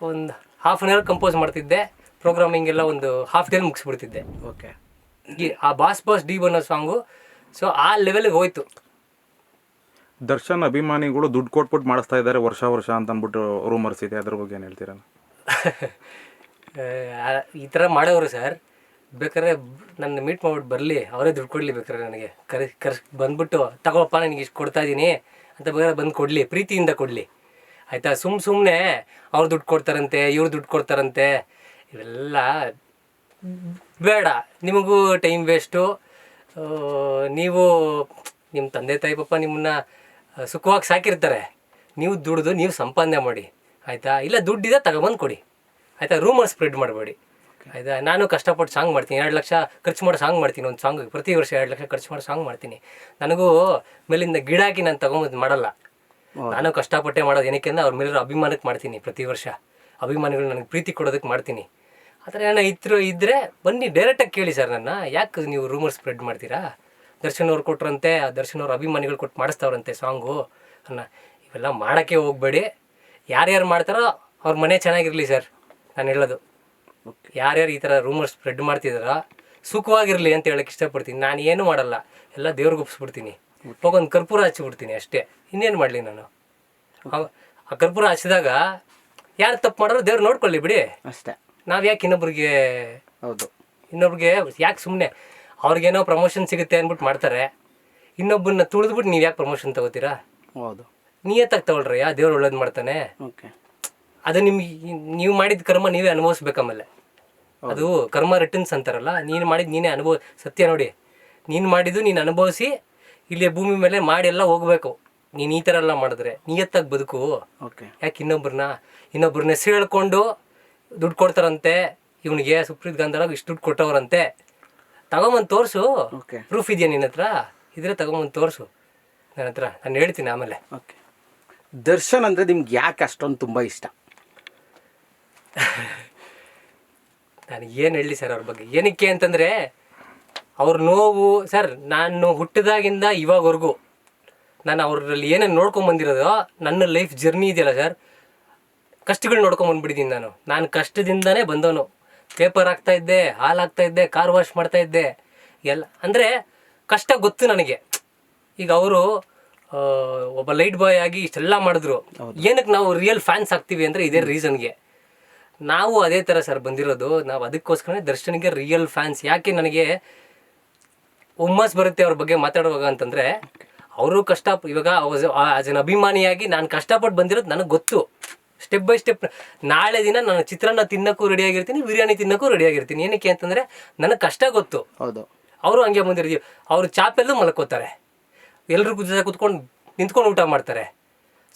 ಒಂದು ಹಾಫ್ ಆನ್ ಅವರ್ ಕಂಪೋಸ್ ಮಾಡ್ತಿದ್ದೆ. ಪ್ರೋಗ್ರಾಮಿಂಗ್ ಎಲ್ಲ ಒಂದು ಹಾಫ್ ಡೇಲಿ ಮುಗಿಸ್ಬಿಡ್ತಿದ್ದೆ. ಓಕೆ ಈ ಆ ಬಾಸ್ ಬಾಸ್ ಡಿ ಅನ್ನೋ ಸಾಂಗು ಸೊ ಆ ಲೆವೆಲ್ಗೆ ಹೋಯ್ತು. ದರ್ಶನ್ ಅಭಿಮಾನಿಗಳು ದುಡ್ಡು ಕೊಟ್ಬಿಟ್ಟು ಮಾಡಿಸ್ತಾ ಇದ್ದಾರೆ ವರ್ಷ ವರ್ಷ ಅಂತ ಅಂದ್ಬಿಟ್ಟು ರೂಮರ್ಸ್ ಇದೆ. ಅದ್ರ ಬಗ್ಗೆ ಏನು ಹೇಳ್ತೀರಾ? ಈ ಥರ ಮಾಡೋರು ಸರ್ ಬೇಕಾದ್ರೆ ನನ್ನ ಮೀಟ್ ಮಾಡ್ಬಿಟ್ಟು ಬರಲಿ, ಅವರೇ ದುಡ್ಡು ಕೊಡಲಿ ಬೇಕಾದ್ರೆ ನನಗೆ. ಕರೆ ಕರ್ಸ್ ಬಂದ್ಬಿಟ್ಟು ತಗೋಪ್ಪ ನನಗೆ ಇಷ್ಟು ಕೊಡ್ತಾ ಇದ್ದೀನಿ ಅಂತ ಬೇಕಾದ್ರೆ ಬಂದು ಕೊಡಲಿ, ಪ್ರೀತಿಯಿಂದ ಕೊಡಲಿ. ಆಯಿತಾ? ಸುಮ್ಮ ಸುಮ್ಮನೆ ಅವ್ರು ದುಡ್ಡು ಕೊಡ್ತಾರಂತೆ, ಇವ್ರು ದುಡ್ಡು ಕೊಡ್ತಾರಂತೆ, ಇವೆಲ್ಲ ಬೇಡ. ನಿಮಗೂ ಟೈಮ್ ವೇಸ್ಟು ನೀವು ನಿಮ್ಮ ತಂದೆ, ತಾಯಿ, ಪಾಪ ನಿಮ್ಮನ್ನ ಸುಖವಾಗಿ ಸಾಕಿರ್ತಾರೆ. ನೀವು ದುಡ್ದು, ನೀವು ಸಂಪಾದನೆ ಮಾಡಿ. ಆಯಿತಾ? ಇಲ್ಲ ದುಡ್ಡಿದೆ, ತಗೊಬಂದು ಕೊಡಿ. ಆಯಿತಾ? ರೂಮರ್ ಸ್ಪ್ರೆಡ್ ಮಾಡಬೇಡಿ. ಆಯಿತಾ ನಾನು ಕಷ್ಟಪಟ್ಟು ಸಾಂಗ್ ಮಾಡ್ತೀನಿ. ಎರಡು ಲಕ್ಷ ಖರ್ಚು ಮಾಡೋ ಸಾಂಗ್ ಮಾಡ್ತೀನಿ ಒಂದು ಸಾಂಗ್ ಪ್ರತಿ ವರ್ಷ ಎರಡು ಲಕ್ಷ ಖರ್ಚು ಮಾಡೋ ಸಾಂಗ್ ಮಾಡ್ತೀನಿ. ನನಗೂ ಮೇಲಿಂದ ಗಿಡ ಹಾಕಿ ನಾನು ತಗೊಂಬಂದು ಮಾಡಲ್ಲ. ನಾನು ಕಷ್ಟಪಟ್ಟೆ ಮಾಡೋದು ಏನಕ್ಕೆ ಅಂದ್ರೆ ಅವ್ರ ಮೇಲಿರೋ ಅಭಿಮಾನಕ್ಕೆ ಮಾಡ್ತೀನಿ ಪ್ರತಿ ವರ್ಷ. ಅಭಿಮಾನಿಗಳು ನನಗೆ ಪ್ರೀತಿ ಕೊಡೋದಕ್ಕೆ ಮಾಡ್ತೀನಿ. ಆ ಥರ ಏನೋ ಇದ್ರು ಇದ್ದರೆ ಬನ್ನಿ ಡೈರೆಕ್ಟಾಗಿ ಕೇಳಿ ಸರ್ ನನ್ನ. ಯಾಕೆ ನೀವು ರೂಮರ್ ಸ್ಪ್ರೆಡ್ ಮಾಡ್ತೀರಾ? ದರ್ಶನ್ ಅವ್ರು ಕೊಟ್ರಂತೆ ಆ ದರ್ಶನ್ ಅವ್ರ ಅಭಿಮಾನಿಗಳು ಕೊಟ್ಟು ಮಾಡಿಸ್ತಾವ್ರಂತೆ ಸಾಂಗು ಅನ್ನ ಇವೆಲ್ಲ ಮಾಡೋಕ್ಕೆ ಹೋಗ್ಬೇಡಿ. ಯಾರ್ಯಾರು ಮಾಡ್ತಾರೋ ಅವ್ರ ಮನೆ ಚೆನ್ನಾಗಿರಲಿ ಸರ್. ನಾನು ಹೇಳೋದು. ಯಾರ್ಯಾರು ಈ ಥರ ರೂಮರ್ ಸ್ಪ್ರೆಡ್ ಮಾಡ್ತಿದಾರ ಸುಖವಾಗಿರಲಿ ಅಂತ ಹೇಳಕ್ಕೆ ಇಷ್ಟಪಡ್ತೀನಿ. ನಾನು ಏನು ಮಾಡಲ್ಲ. ಎಲ್ಲ ದೇವ್ರಿಗೆ ಒಪ್ಸ್ಬಿಡ್ತೀನಿ. ಹೋಗೊಂದು ಕರ್ಪೂರ ಹಚ್ಚಿಬಿಡ್ತೀನಿ ಅಷ್ಟೇ. ಇನ್ನೇನು ಮಾಡಲಿ ನಾನು? ಆ- ಕರ್ಪೂರ ಹಚ್ಚಿದಾಗ ಯಾರು ತಪ್ಪು ಮಾಡೋರು ದೇವ್ರು ನೋಡ್ಕೊಳ್ಳಿ ಬಿಡಿ. ಅಷ್ಟೇ. ನಾವು ಯಾಕೆ ಇನ್ನೊಬ್ರಿಗೆ ಹೌದು. ಇನ್ನೊಬ್ರಿಗೆ ಯಾಕೆ ಸುಮ್ಮನೆ ಅವ್ರಿಗೇನೋ ಪ್ರಮೋಷನ್ ಸಿಗುತ್ತೆ ಅಂದ್ಬಿಟ್ಟು ಮಾಡ್ತಾರೆ. ಇನ್ನೊಬ್ಬನ್ನ ತುಳಿದ್ಬಿಟ್ಟು ನೀವು ಯಾಕೆ ಪ್ರಮೋಷನ್ ತಗೋತೀರಾ? ಹೌದು. ನಿಯತ್ತಾಗಿ ತಗೊಳ್ರಿ ಯಾ ದೇವ್ರು ಒಳ್ಳೇದು ಮಾಡ್ತಾನೆ. ಓಕೆ ಅದು ನಿಮ್ಗೆ ನೀವು ಮಾಡಿದ ಕರ್ಮ ನೀವೇ ಅನುಭವಿಸ್ಬೇಕು ಆಮೇಲೆ. ಅದು ಕರ್ಮ ರಿಟರ್ನ್ಸ್ ಅಂತಾರಲ್ಲ ನೀನು ಮಾಡಿದ ನೀನೇ ಅನುಭವ ಸತ್ಯ ನೋಡಿ. ನೀನು ಮಾಡಿದ್ದು ನೀನು ಅನುಭವಿಸಿ ಇಲ್ಲಿ ಭೂಮಿ ಮೇಲೆ ಮಾಡಿ ಎಲ್ಲ ಹೋಗ್ಬೇಕು. ನೀನು ಈ ಥರ ಎಲ್ಲ ಮಾಡಿದ್ರೆ ನಿಯತ್ತಾಗಿ ಬದುಕು. ಓಕೆ. ಯಾಕೆ ಇನ್ನೊಬ್ರನ್ನ ಇನ್ನೊಬ್ರನ್ನ ಹೆಸರು ಹೇಳ್ಕೊಂಡು ದುಡ್ಡು ಕೊಡ್ತಾರಂತೆ ಇವನಿಗೆ ಸುಪ್ರೀತ್ ಗಾಂಧಾರಾಗ್ ಇಷ್ಟು ದುಡ್ಡು ಕೊಟ್ಟವ್ರಂತೆ. ತಗೊಂಬಂದು ತೋರಿಸು. ಪ್ರೂಫ್ ಇದೆಯಾ ನಿನ್ನ ಹತ್ರ? ಇದ್ರೆ ತಗೊಂಬಂದು ತೋರಿಸು. ನನ್ನ ಹತ್ರ ನಾನು ಹೇಳ್ತೀನಿ ಆಮೇಲೆ. ಓಕೆ. ದರ್ಶನ್ ಅಂದರೆ ನಿಮ್ಗೆ ಯಾಕೆ ಅಷ್ಟೊಂದು ತುಂಬ ಇಷ್ಟ? ನಾನು ಏನು ಹೇಳಲಿ ಸರ್ ಅವ್ರ ಬಗ್ಗೆ? ಏನಕ್ಕೆ ಅಂತಂದರೆ ಅವ್ರ ನೋವು ಸರ್ ನಾನು ಹುಟ್ಟಿದಾಗಿಂದ ಇವಾಗವರೆಗೂ ನಾನು ಅವ್ರಲ್ಲಿ ಏನೇನು ನೋಡ್ಕೊಂಬಂದಿರೋದೋ ನನ್ನ ಲೈಫ್ ಜರ್ನಿ ಇದೆಯಲ್ಲ ಸರ್ ಕಷ್ಟಗಳು ನೋಡ್ಕೊಂಬಂದ್ಬಿಟ್ಟಿದ್ದೀನಿ ನಾನು. ನಾನು ಕಷ್ಟದಿಂದನೇ ಬಂದವನು. ಪೇಪರ್ ಹಾಕ್ತಾ ಇದ್ದೆ ಹಾಲು ಹಾಕ್ತಾ ಇದ್ದೆ ಕಾರ್ ವಾಶ್ ಮಾಡ್ತಾ ಇದ್ದೆ ಎಲ್ಲ. ಅಂದರೆ ಕಷ್ಟ ಗೊತ್ತು ನನಗೆ. ಈಗ ಅವರು ಒಬ್ಬ ಲೈಟ್ ಬಾಯ್ ಆಗಿ ಇಷ್ಟೆಲ್ಲ ಮಾಡಿದ್ರು. ಏನಕ್ಕೆ ನಾವು ರಿಯಲ್ ಫ್ಯಾನ್ಸ್ ಆಗ್ತೀವಿ ಅಂದರೆ ಇದೇ ರೀಸನ್ಗೆ ನಾವು ಅದೇ ಥರ ಸರ್ ಬಂದಿರೋದು. ನಾವು ಅದಕ್ಕೋಸ್ಕರ ದರ್ಶನ್ಗೆ ರಿಯಲ್ ಫ್ಯಾನ್ಸ್ ಯಾಕೆ ನನಗೆ ಹುಮ್ಮಸ್ ಬರುತ್ತೆ ಅವ್ರ ಬಗ್ಗೆ ಮಾತಾಡುವಾಗ ಅಂತಂದರೆ ಅವರು ಕಷ್ಟ ಇವಾಗ ಆಸ್ ಎನ್ ಅಭಿಮಾನಿಯಾಗಿ ನಾನು ಕಷ್ಟಪಟ್ಟು ಬಂದಿರೋದು ನನಗೆ ಗೊತ್ತು. ಸ್ಟೆಪ್ ಬೈ ಸ್ಟೆಪ್ ನಾಳೆ ದಿನ ನಾನು ಚಿತ್ರಾನ್ನ ತಿನ್ನೋಕ್ಕೂ ರೆಡಿಯಾಗಿರ್ತೀನಿ ಬಿರಿಯಾನಿ ತಿನ್ನೋಕ್ಕೂ ರೆಡಿಯಾಗಿರ್ತೀನಿ ಏನಕ್ಕೆ ಅಂತಂದರೆ ನನಗೆ ಕಷ್ಟ ಗೊತ್ತು. ಹೌದು. ಅವರು ಹಂಗೆ ಬಂದಿರ್ತೀವಿ ಅವರು ಚಾಪೆಲ್ಲೂ ಮಲ್ಕೋತಾರೆ. ಎಲ್ಲರೂ ಜೊತೆ ಕುತ್ಕೊಂಡು ನಿಂತ್ಕೊಂಡು ಊಟ ಮಾಡ್ತಾರೆ.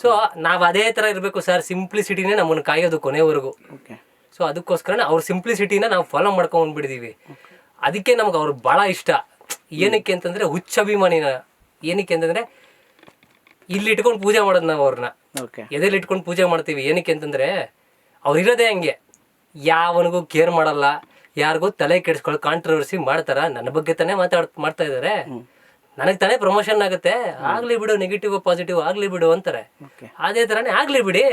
ಸೊ ನಾವು ಅದೇ ಥರ ಇರಬೇಕು ಸರ್ ಸಿಂಪ್ಲಿಸಿಟಿನೇ ನಮ್ಮನ್ನು ಕಾಯೋದು ಕೊನೆವರೆಗೂ. ಓಕೆ ಸೊ ಅದಕ್ಕೋಸ್ಕರ ಅವ್ರ ಸಿಂಪ್ಲಿಸಿಟಿನ ನಾವು ಫಾಲೋ ಮಾಡ್ಕೊಂಡ್ಬಿಟ್ಟಿದ್ದೀವಿ ಅದಕ್ಕೆ ನಮ್ಗೆ ಅವ್ರು ಭಾಳ ಇಷ್ಟ. ಏನಕ್ಕೆ ಅಂತಂದರೆ ಹುಚ್ಚ ಅಭಿಮಾನಿನ ಏನಕ್ಕೆ ಅಂತಂದರೆ ಇಲ್ಲಿ ಇಟ್ಕೊಂಡು ಪೂಜೆ ಮಾಡೋದು ನಾವು ಅವ್ರನ್ನ ಎದೆಲ್ಲಿ ಇಟ್ಕೊಂಡು ಪೂಜೆ ಮಾಡ್ತೀವಿ. ಏನಕ್ಕೆ ಅಂತಂದರೆ ಅವ್ರಿರೋದೇ ಹಂಗೆ. ಯಾವನಿಗೂ ಕೇರ್ ಮಾಡಲ್ಲ. ಯಾರಿಗೂ ತಲೆ ಕೆಡಿಸ್ಕೊಳ್ಳೋ ಕಾಂಟ್ರವರ್ಸಿ ಮಾಡ್ತಾರ. ನನ್ನ ಬಗ್ಗೆ ತಾನೇ ಮಾತಾಡ್ ಮಾಡ್ತಾ ಇದ್ದಾರೆ ನನಗೆ ತಾನೇ ಪ್ರಮೋಷನ್ ಆಗುತ್ತೆ. ಆಗ್ಲಿ ಬಿಡು ನೆಗೆಟಿವ್ ಪಾಸಿಟಿವ್ ಆಗ್ಲಿ ಬಿಡು ಅಂತಾರೆ. ಅದೇ ಥರನೇ ಆಗ್ಲಿ ಬಿಡಿ.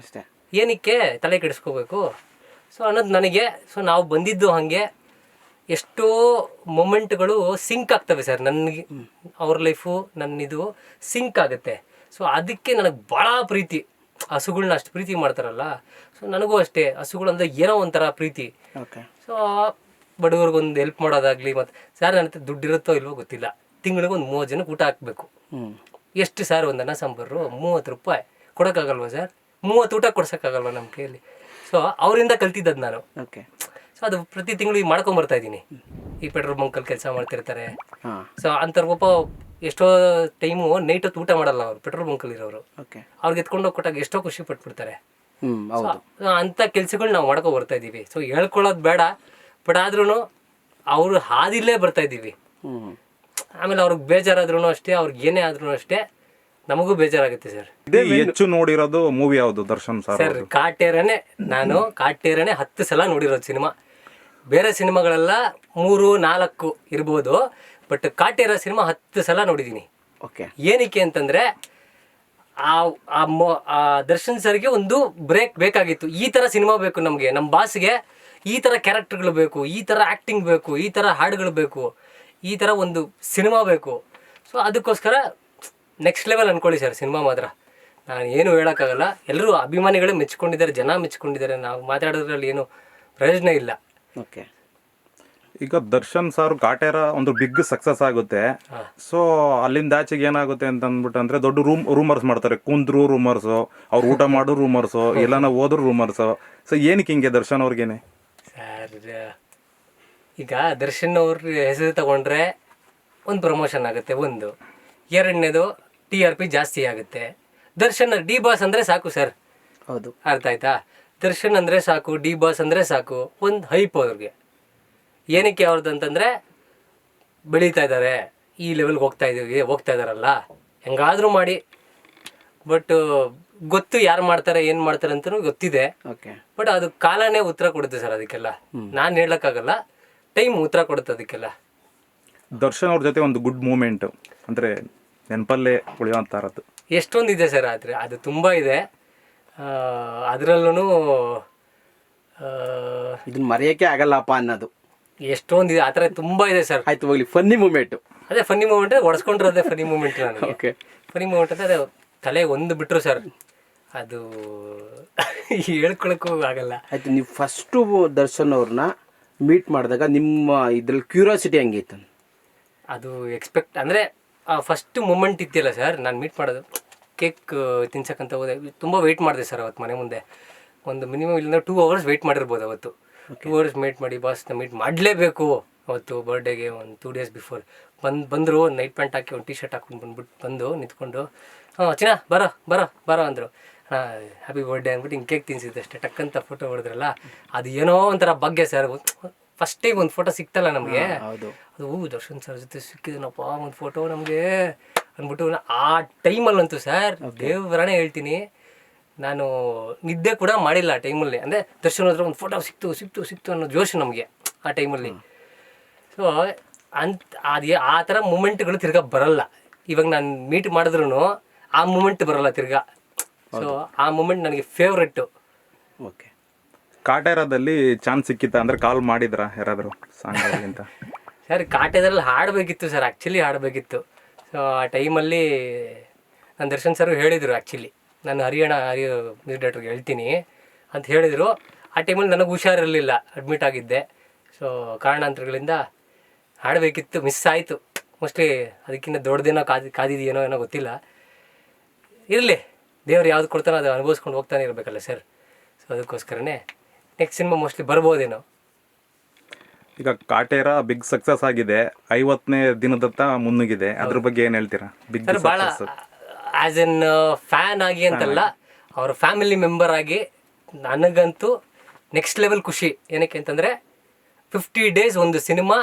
ಅಷ್ಟೇ. ಏನಕ್ಕೆ ತಲೆ ಕೆಡಿಸ್ಕೋಬೇಕು? ಸೊ ಅನ್ನೋದು ನನಗೆ ಸೊ ನಾವು ಬಂದಿದ್ದು ಹಾಗೆ. ಎಷ್ಟೋ ಮೊಮೆಂಟ್ಗಳು ಸಿಂಕ್ ಆಗ್ತವೆ ಸರ್. ನನಗೆ ಅವ್ರ ಲೈಫು ನನ್ನಿದು ಸಿಂಕ್ ಆಗುತ್ತೆ. ಸೊ ಅದಕ್ಕೆ ನನಗೆ ಭಾಳ ಪ್ರೀತಿ. ಹಸುಗಳನ್ನ ಅಷ್ಟು ಪ್ರೀತಿ ಮಾಡ್ತಾರಲ್ಲ. ಸೊ ನನಗೂ ಅಷ್ಟೇ. ಹಸುಗಳಂದ್ರೆ ಅಂದರೆ ಏನೋ ಒಂಥರ ಪ್ರೀತಿ. ಸೊ ಬಡವ್ರಿಗೊಂದು ಹೆಲ್ಪ್ ಮಾಡೋದಾಗಲಿ ಮತ್ತು ಸರ್ ನನ್ನ ದುಡ್ಡಿರುತ್ತೋ ಇಲ್ವೋ ಗೊತ್ತಿಲ್ಲ. ತಿಂಗಳಿಗೆ ಒಂದು ಮೂವತ್ತು ಜನಕ್ಕೆ ಊಟ ಹಾಕಬೇಕು. ಎಷ್ಟು ಸರ್ ಒಂದು ಅನ್ನ ಸಾಂಬಾರು? ಮೂವತ್ತು ರೂಪಾಯಿ. ಕೊಡೋಕ್ಕಾಗಲ್ವಾ ಸರ್? ಮೂವತ್ತು ಊಟ ಕೊಡ್ಸೋಕ್ಕಾಗಲ್ವಾ ನಮ್ಮ ಕೈಯಲ್ಲಿ? ಸೊ ಅವರಿಂದ ಕಲ್ತಿದ್ದದ್ದು ನಾನು. ಓಕೆ. ಸೊ ಅದು ಪ್ರತಿ ತಿಂಗಳು ಈಗ ಮಾಡ್ಕೊಂಬರ್ತಾ ಇದ್ದೀನಿ. ಈ ಪೆಟ್ರೋಲ್ ಬಂಕಲ್ಲಿ ಕೆಲಸ ಮಾಡ್ತಿರ್ತಾರೆ. ಸೊ ಅಂಥವ್ರು ಪಾಪ ಎಷ್ಟೋ ಟೈಮು ನೈಟ್ ಹೊತ್ತು ಊಟ ಮಾಡಲ್ಲ ಅವರು ಪೆಟ್ರೋಲ್ ಬಂಕಲ್ಲಿ ಇರೋರು ಓಕೆ. ಅವ್ರಿಗೆ ಎತ್ಕೊಂಡು ಹೋಗಿ ಕೊಟ್ಟಾಗ ಎಷ್ಟೋ ಖುಷಿ ಪಟ್ಬಿಡ್ತಾರೆ. ಅಂಥ ಕೆಲ್ಸಗಳು ನಾವು ಮಾಡ್ಕೊ ಬರ್ತಾ ಇದ್ದೀವಿ. ಸೊ ಹೇಳ್ಕೊಳ್ಳೋದು ಬೇಡ. ಬಟ್ ಆದ್ರೂ ಅವರು ಹಾದಿಲ್ಲೇ ಬರ್ತಾ ಇದ್ದೀವಿ. ಹ್ಞೂ ಆಮೇಲೆ ಅವ್ರಿಗೆ ಬೇಜಾರಾದ್ರೂ ಅಷ್ಟೇ ಅವ್ರಿಗೆ ಏನೇ ಆದ್ರೂ ಅಷ್ಟೇ ನಮಗೂ ಬೇಜಾರಾಗುತ್ತೆ ಸರ್. ಇದೇ ಹೆಚ್ಚು ನೋಡಿರೋದು ಮೂವಿ ಯಾವುದು ದರ್ಶನ್ ಸರ್ ಸರ್ ಕಾಟೇರನೇ ನಾನು ಕಾಟೇರನೇ ಹತ್ತು ಸಲ ನೋಡಿರೋದು ಸಿನಿಮಾ. ಬೇರೆ ಸಿನಿಮಾಗಳೆಲ್ಲ ಮೂರು ನಾಲ್ಕು ಇರ್ಬೋದು ಬಟ್ ಕಾಟೇರ ಸಿನಿಮಾ ಹತ್ತು ಸಲ ನೋಡಿದ್ದೀನಿ. ಓಕೆ ಏನಕ್ಕೆ ಅಂತಂದರೆ ಆ ಆ ಮೊ- ಆ ದರ್ಶನ್ ಸರ್ಗೆ ಒಂದು ಬ್ರೇಕ್ ಬೇಕಾಗಿತ್ತು. ಈ ಥರ ಸಿನಿಮಾ ಬೇಕು ನಮಗೆ ನಮ್ಮ ಬಾಸ್ಗೆ ಈ ಥರ ಕ್ಯಾರೆಕ್ಟರ್ಗಳು ಬೇಕು ಈ ಥರ ಆ್ಯಕ್ಟಿಂಗ್ ಬೇಕು ಈ ಥರ ಹಾಡುಗಳು ಬೇಕು. ಈ ಥರ ಒಂದು ಸಿನಿಮಾ ಬೇಕು. ಸೊ ಅದಕ್ಕೋಸ್ಕರ ನೆಕ್ಸ್ಟ್ ಲೆವೆಲ್ ಅಂದ್ಕೊಳ್ಳಿ ಸರ್ ಸಿನಿಮಾ ಮಾತ್ರ. ನಾನು ಏನು ಹೇಳೋಕ್ಕಾಗಲ್ಲ. ಎಲ್ಲರೂ ಅಭಿಮಾನಿಗಳೇ ಮೆಚ್ಕೊಂಡಿದ್ದಾರೆ ಜನ ಮೆಚ್ಕೊಂಡಿದ್ದಾರೆ. ನಾವು ಮಾತಾಡೋದ್ರಲ್ಲಿ ಏನು ಪ್ರಯೋಜನ ಇಲ್ಲ. ಓಕೆ. ಈಗ ದರ್ಶನ್ ಸರ್ ಕಾಟೇರ ಒಂದು ಬಿಗ್ ಸಕ್ಸಸ್ ಆಗುತ್ತೆ. ಸೊ ಅಲ್ಲಿಂದ ಆಚೆಗೆ ಏನಾಗುತ್ತೆ ಅಂತ ಅಂದ್ಬಿಟ್ಟು ಅಂದ್ರೆ ದೊಡ್ಡ ರೂಮ್ ರೂಮರ್ಸ್ ಮಾಡ್ತಾರೆ. ಕುಂದ್ರು ರೂಮರ್ಸು ಅವ್ರು ಊಟ ಮಾಡೋ ರೂಮರ್ಸ್ ಎಲ್ಲಾನ ಹೋದ್ರು ರೂಮರ್ಸು ಸೊ ಏನಕ್ಕೆ ಹಿಂಗೆ ದರ್ಶನ್ ಅವ್ರಿಗೇನೆ? ಸರ್ ಈಗ ದರ್ಶನ್ ಅವ್ರ ಹೆಸರು ತಗೊಂಡ್ರೆ ಒಂದು ಪ್ರಮೋಷನ್ ಆಗುತ್ತೆ ಒಂದು. ಎರಡನೇದು ಟಿ ಆರ್ ಪಿ ಜಾಸ್ತಿ ಆಗುತ್ತೆ. ದರ್ಶನ್ ಡಿ ಬಾಸ್ ಅಂದರೆ ಸಾಕು ಸರ್ ಹೌದು. ಅರ್ಥ ಆಯ್ತಾ? ದರ್ಶನ್ ಅಂದರೆ ಸಾಕು ಡಿ ಬಾಸ್ ಅಂದರೆ ಸಾಕು ಒಂದು ಹೈಪ್ ಅವ್ರಿಗೆ. ಏನಕ್ಕೆ ಅವ್ರದ್ದು ಅಂತಂದರೆ ಬೆಳೀತಾ ಇದ್ದಾರೆ ಈ ಲೆವೆಲ್ಗೆ ಹೋಗ್ತಾ ಇದೀವಿ ಹೋಗ್ತಾ ಇದಾರಲ್ಲ. ಹೆಂಗಾದರೂ ಮಾಡಿ. ಬಟ್ ಗೊತ್ತು ಯಾರು ಮಾಡ್ತಾರೆ ಏನು ಮಾಡ್ತಾರೆ ಅಂತಲೂ ಗೊತ್ತಿದೆ. ಓಕೆ ಬಟ್ ಅದು ಕಾಲನೇ ಉತ್ತರ ಕೊಡುತ್ತೆ ಸರ್ ಅದಕ್ಕೆಲ್ಲ. ನಾನು ಹೇಳಕ್ಕಾಗಲ್ಲ. ಟೈಮ್ ಉತ್ತರ ಕೊಡುತ್ತೆ ಅದಕ್ಕೆಲ್ಲ. ದರ್ಶನ್ ಅವ್ರ ಜೊತೆ ಒಂದು ಗುಡ್ ಮೂಮೆಂಟ್ ಅಂದ್ರೆ ನೆನಪಲ್ಲೇ ಉಳಿಯುವಂತ ಎಷ್ಟೊಂದು ಇದೆ ಸರ್ ಆದರೆ ಅದು ತುಂಬ ಇದೆ. ಅದರಲ್ಲೂ ಇದನ್ನ ಮರೆಯೋಕ್ಕೆ ಆಗಲ್ಲಪ್ಪ ಅನ್ನೋದು. ಎಷ್ಟೊಂದಿದೆ ಆ ಥರ ತುಂಬ ಇದೆ ಸರ್. ಆಯ್ತು ಹೋಗ್ಲಿ. ಫನ್ನಿ ಮೂಮೆಂಟು ಅದೇ ಫನ್ನಿ ಮೂಮೆಂಟ್ ಹೊಡೆಸ್ಕೊಂಡಿರೋದೇ ಫನ್ನಿ ಮೂಮೆಂಟ್ ನಾನು. ಓಕೆ ಫನ್ನಿ ಮೂಮೆಂಟ್ ಅಂದರೆ ಅದೇ ತಲೆ ಒಂದು ಬಿಟ್ಟರು ಸರ್. ಅದು ಹೇಳ್ಕೊಳಕ್ಕೂ ಆಗಲ್ಲ. ಆಯ್ತು ನೀವು ಫಸ್ಟು ದರ್ಶನ್ ಅವ್ರನ್ನ ಮೀಟ್ ಮಾಡಿದಾಗ ನಿಮ್ಮ ಇದ್ರಲ್ಲಿ ಕ್ಯೂರಿಯಾಸಿಟಿ ಹೆಂಗಿತ್ತು ಅದು ಎಕ್ಸ್ಪೆಕ್ಟ್ ಅಂದರೆ ಫಸ್ಟ್ ಮೂಮೆಂಟ್ ಇತ್ತಿಲ್ಲ ಸರ್ ನಾನು ಮೀಟ್ ಮಾಡೋದು ಕೇಕ್ ತಿನ್ಸಕ್ಕಂತ ಹೋದೆ. ತುಂಬ ವೆಯ್ಟ್ ಮಾಡಿದೆ ಸರ್ ಅವತ್ತು ಮನೆ ಮುಂದೆ. ಒಂದು ಮಿನಿಮಮ್ ಇಲ್ಲಿಂದ ಟೂ ಅವರ್ಸ್ ವೆಯ್ಟ್ ಮಾಡಿರ್ಬೋದು ಅವತ್ತು. ಟೂ ಅವರ್ಸ್ ಮೀಟ್ ಮಾಡಿ ಬಾಸ್ನ ಮೀಟ್ ಮಾಡಲೇಬೇಕು ಅವತ್ತು ಬರ್ಡೇಗೆ ಒಂದು ಟೂ ಡೇಸ್ ಬಿಫೋರ್ ಬಂದು ಬಂದರು ನೈಟ್ ಪ್ಯಾಂಟ್ ಹಾಕಿ ಒಂದು ಟಿ ಶರ್ಟ್ ಹಾಕೊಂಡು ಬಂದ್ಬಿಟ್ಟು ಬಂದು ನಿಂತ್ಕೊಂಡು ಹಾಂ ಚಿನ್ನ ಬರೋ ಬರೋ ಬರೋ ಅಂದರು. ಹ್ಯಾಪಿ ಬರ್ಡೇ ಅಂದ್ಬಿಟ್ಟು ಹಿಂಗೆ ಕೇಕ್ ತಿನ್ಸಿದ್ದೆ ಅಷ್ಟೇ. ಟಕ್ಕಂತ ಫೋಟೋ ಹೊಡೆದ್ರಲ್ಲ ಅದು ಏನೋ ಒಂಥರ ಭಾಗ್ಯ ಸರ್ ಫಸ್ಟ್ ಟೈಮ್ ಒಂದು ಫೋಟೋ ಸಿಕ್ತಲ್ಲ ನಮಗೆ. ಅದು ಹೂ ದರ್ಶನ್ ಸರ್ ಜೊತೆ ಸಿಕ್ಕಿದನಪ್ಪ ಒಂದು ಫೋಟೋ ನಮಗೆ. ಅಂದ್ಬಿಟ್ಟು ಆ ಟೈಮಲ್ಲಂತೂ ಸರ್ ದೇವರನೇ ಹೇಳ್ತೀನಿ. ನಾನು ನಿದ್ದೆ ಕೂಡ ಮಾಡಿಲ್ಲ ಆ ಟೈಮಲ್ಲಿ ಅಂದರೆ ದರ್ಶನ್ ಹತ್ರ ಒಂದು ಫೋಟೋ ಸಿಕ್ತು ಸಿಕ್ತು ಸಿಕ್ತು ಅನ್ನೋ ಜೋಶ್ ನಮಗೆ ಆ ಟೈಮಲ್ಲಿ ಸೊ ಅಂತ ಅದು ಆ ಥರ ಮೂಮೆಂಟ್ಗಳು ತಿರ್ಗಾ ಬರಲ್ಲ. ಇವಾಗ ನಾನು ಮೀಟ್ ಮಾಡಿದ್ರು ಆ ಮೂಮೆಂಟ್ ಬರಲ್ಲ ತಿರ್ಗಾ. ಸೊ ಆ ಮೂಮೆಂಟ್ ನನಗೆ ಫೇವ್ರೆಟ್ಟು ಓಕೆ ಕಾಟೇರದಲ್ಲಿ ಚಾನ್ಸ್ ಸಿಕ್ಕಿತ್ತ ಅಂದ್ರೆ ಕಾಲ್ ಮಾಡಿದ್ರ ಯಾರಾದರೂ ಸಾಂಗ್ ಅಂತ ಸರ್ ಕಾಟೇದ್ರಲ್ಲಿ ಹಾಡಬೇಕಿತ್ತು ಸರ್ ಆ್ಯಕ್ಚುಲಿ ಹಾಡಬೇಕಿತ್ತು. ಸೊ ಆ ಟೈಮಲ್ಲಿ ನನ್ನ ದರ್ಶನ್ ಸರ್ ಹೇಳಿದರು ಆ್ಯಕ್ಚುಲಿ ನಾನು ಹರಿಯಾಣ ಹರಿಯ ಮ್ಯೂಸಿಕ್ ಡೈರೆಕ್ಟರ್ಗೆ ಹೇಳ್ತೀನಿ ಅಂತ ಹೇಳಿದರು. ಆ ಟೈಮಲ್ಲಿ ನನಗೆ ಹುಷಾರಿರಲಿಲ್ಲ ಅಡ್ಮಿಟ್ ಆಗಿದ್ದೆ. ಸೊ ಕಾರಣಾಂತರಗಳಿಂದ ಹಾಡಬೇಕಿತ್ತು ಮಿಸ್ ಆಯಿತು. ಮೋಸ್ಟ್ಲಿ ಅದಕ್ಕಿಂತ ದೊಡ್ಡದೇನೋ ಕಾದಿ ಕಾದಿದೆಯೇನೋ ಏನೋ ಗೊತ್ತಿಲ್ಲ. ಇರಲಿ. ದೇವ್ರು ಯಾವ್ದು ಕೊಡ್ತಾನೋ ಅದು ಅನುಭವಿಸ್ಕೊಂಡು ಹೋಗ್ತಾನೆ ಇರಬೇಕಲ್ಲ ಸರ್. ಸೊ ಅದಕ್ಕೋಸ್ಕರನೇ ನೆಕ್ಸ್ಟ್ ಸಿನಿಮಾ ಮೋಸ್ಟ್ಲಿ ಬರ್ಬೋದೇನೋ. ಈಗ ಕಾಟೇರ ಬಿಗ್ ಸಕ್ಸಸ್ ಆಗಿದೆ. ಐವತ್ತನೇ ದಿನದತ್ತ ಮುನ್ನುಗಿದೆ ಅದ್ರ ಬಗ್ಗೆ ಏನು ಹೇಳ್ತೀರಾ? ಬಿಗ್ ಸರ್ ಭಾಳ ಆ್ಯಸ್ ಎನ್ ಫ್ಯಾನ್ ಆಗಿ ಅಂತಲ್ಲ ಅವ್ರ ಫ್ಯಾಮಿಲಿ ಮೆಂಬರ್ ಆಗಿ ನನಗಂತೂ ನೆಕ್ಸ್ಟ್ ಲೆವೆಲ್ ಖುಷಿ. ಏನಕ್ಕೆ ಅಂತಂದರೆ ಫಿಫ್ಟಿ ಡೇಸ್ ಒಂದು ಸಿನಿಮಾ